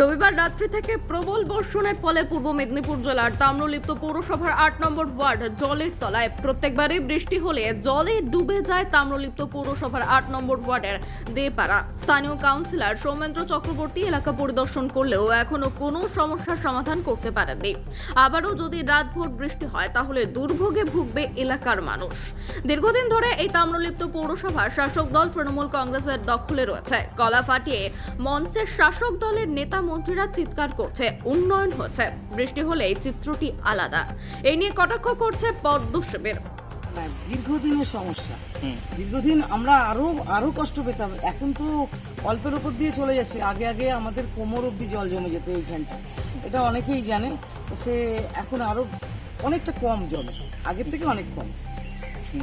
রবিবার রাত্রি থেকে প্রবল বর্ষণের ফলে পূর্ব মেদিনীপুর জেলার তাম্রলিপ্ত পৌরসভার আট নম্বর ওয়ার্ড জলের তলায় প্রত্যেকবারই বৃষ্টি হলে জলে ডুবে যায় তাম্রলিপ্ত পৌরসভার আট নম্বর ওয়ার্ডের দেপাড়া। স্থানীয় কাউন্সিলর সৌমেন্দ্র চক্রবর্তী এলাকা পরিদর্শন করলেও এখনও কোনো সমস্যার সমাধান করতে পারেননি। আবারও যদি রাতভর বৃষ্টি হয়, তাহলে দুর্ভোগে ভুগবে এলাকার মানুষ। দীর্ঘদিন ধরে এই তাম্রলিপ্ত পৌরসভার শাসক দল তৃণমূল কংগ্রেসের দখলে রয়েছে। গলা ফাটিয়ে মঞ্চের শাসক দলের নেতা মন্ত্রীরা চিৎকার করছে উন্নয়ন হচ্ছে। বৃষ্টি হলেই চিত্রটি আলাদা। এই নিয়ে কটাক্ষ করছে পদ্ম শিবির দীর্ঘদিনের সমস্যা। দীর্ঘদিন আমরা আরও আরও কষ্ট পেতাম। এখন তো অল্পের উপর দিয়ে চলে যাচ্ছে। আগে আগে আমাদের কোমর অব্দি জল জমে যেত এইখানটা। এটা অনেকেই জানে। সে এখন আরও অনেকটা কম জমে। আগের থেকে অনেক কম।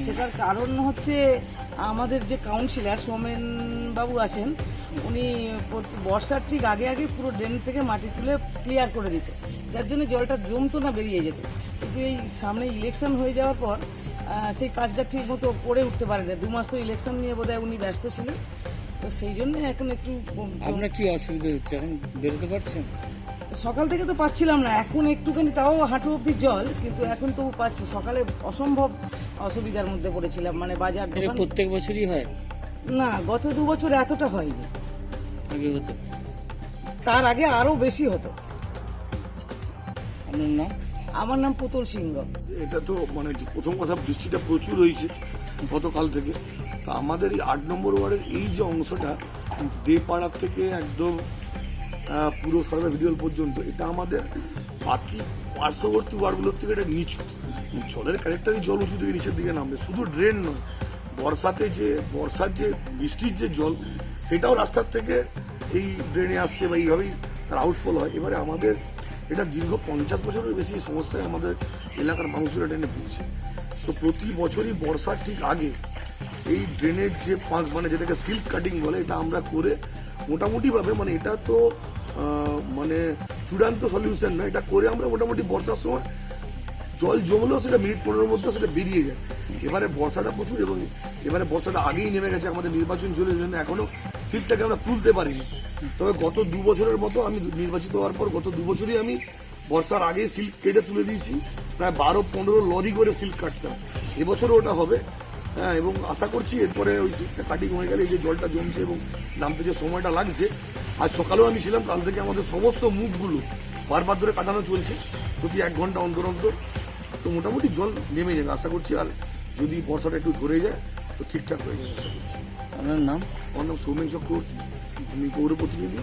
সেটার কারণ হচ্ছে আমাদের যে কাউন্সিলর সোমেন বাবু আছেন উনি বর্ষার ঠিক আগে আগে পুরো ড্রেন থেকে মাটি তুলে ক্লিয়ার করে দিত। যার জন্য জলটা জমতো না বেরিয়ে যেত। কিন্তু এই সামনে ইলেকশন হয়ে যাওয়ার পর সেই কাজটা ঠিক মতো করে উঠতে পারে না। দু মাস তো ইলেকশন নিয়ে বোধহয় উনি ব্যস্ত ছিলেন। তো সেই জন্য এখন একটু আপনার কি অসুবিধা হচ্ছে? এখন বেরোতে পারছেন? সকাল থেকে তো পাচ্ছিলাম না। এখন একটুখানি তাও হাঁটু অব্দি জল কিন্তু এখন তো পাচ্ছি। সকালে অসম্ভব অসুবিধার মধ্যে পড়েছিলাম। মানে বাজার প্রত্যেক বছরই হয়? না গত দু বছর এতটা হয়নি। আগে হতো? তার আগে আরও বেশি হতো। আপনার নাম? আমার নাম পুতুল সিংহ। এটা তো মানে প্রথম কথা বৃষ্টিটা প্রচুর হয়েছে গতকাল থেকে। তা আমাদের এই আট নম্বর ওয়ার্ডের এই যে অংশটা দেপাড়ার থেকে একদম পুরো সর্বে ভিডিওল পর্যন্ত এটা আমাদের বাকি পার্শ্ববর্তী ওয়ার্ডগুলোর থেকে এটা নিচু। জলের ক্যারেক্টারই জল উঁচু দিকে নিচের দিকে নামবে। শুধু ড্রেন নয় বর্ষাতে যে, বর্ষার যে, বৃষ্টির যে জল, সেটাও রাস্তার থেকে এই ড্রেনে আসছে বা এইভাবেই তার আউটফল হয়। এবারে আমাদের এটা দীর্ঘ পঞ্চাশ বছরের বেশি সমস্যায় আমাদের এলাকার মানুষরা ড্রেনে পড়ছে তো প্রতি বছরই বর্ষার ঠিক আগে এই ড্রেনের যে ফাঁক মানে যেটাকে সিল্ক কাটিং বলে, এটা আমরা করে মোটামুটিভাবে মানে এটা তো মানে চূড়ান্ত সলিউশন না, এটা করে আমরা মোটামুটি বর্ষার সময় জল জমলেও সেটা মিনিট পনেরোর মধ্যে সেটা বেরিয়ে যায়। এবারে বর্ষাটা প্রচুর এবং এবারে বর্ষাটা আগেই নেমে গেছে, আমাদের নির্বাচন চলে জন্য এখনও সিটটাকে আমরা তুলতে পারিনি। তবে গত দু বছরের মতো আমি নির্বাচিত হওয়ার পর গত দু বছরই আমি বর্ষার আগে সিল্ক কেটে তুলে দিয়েছি, প্রায় বারো পনেরো লরি করে সিল্ক কাটতাম। এবছরও ওটা হবে। হ্যাঁ এবং আশা করছি এরপরে ওই সিটটা কাটিং হয়ে গেলে যে জলটা জমছে এবং নামতে যে সময়টা লাগছে, আজ সকালেও আমি ছিলাম, কাল থেকে আমাদের সমস্ত মুখগুলো বারবার ধরে কাটানো চলছে। প্রতি এক ঘণ্টা অন্তর অন্তর। তো মোটামুটি জল নেমে যাবে, আশা করছি। আর যদি বর্ষাটা একটু ধরে যায় তো ঠিকঠাক হয়ে যাবে আশা করছি আপনার নাম? আমার নাম সৌমেন চক্রবর্তী। আমি গৌরবতী প্রতিনিধি।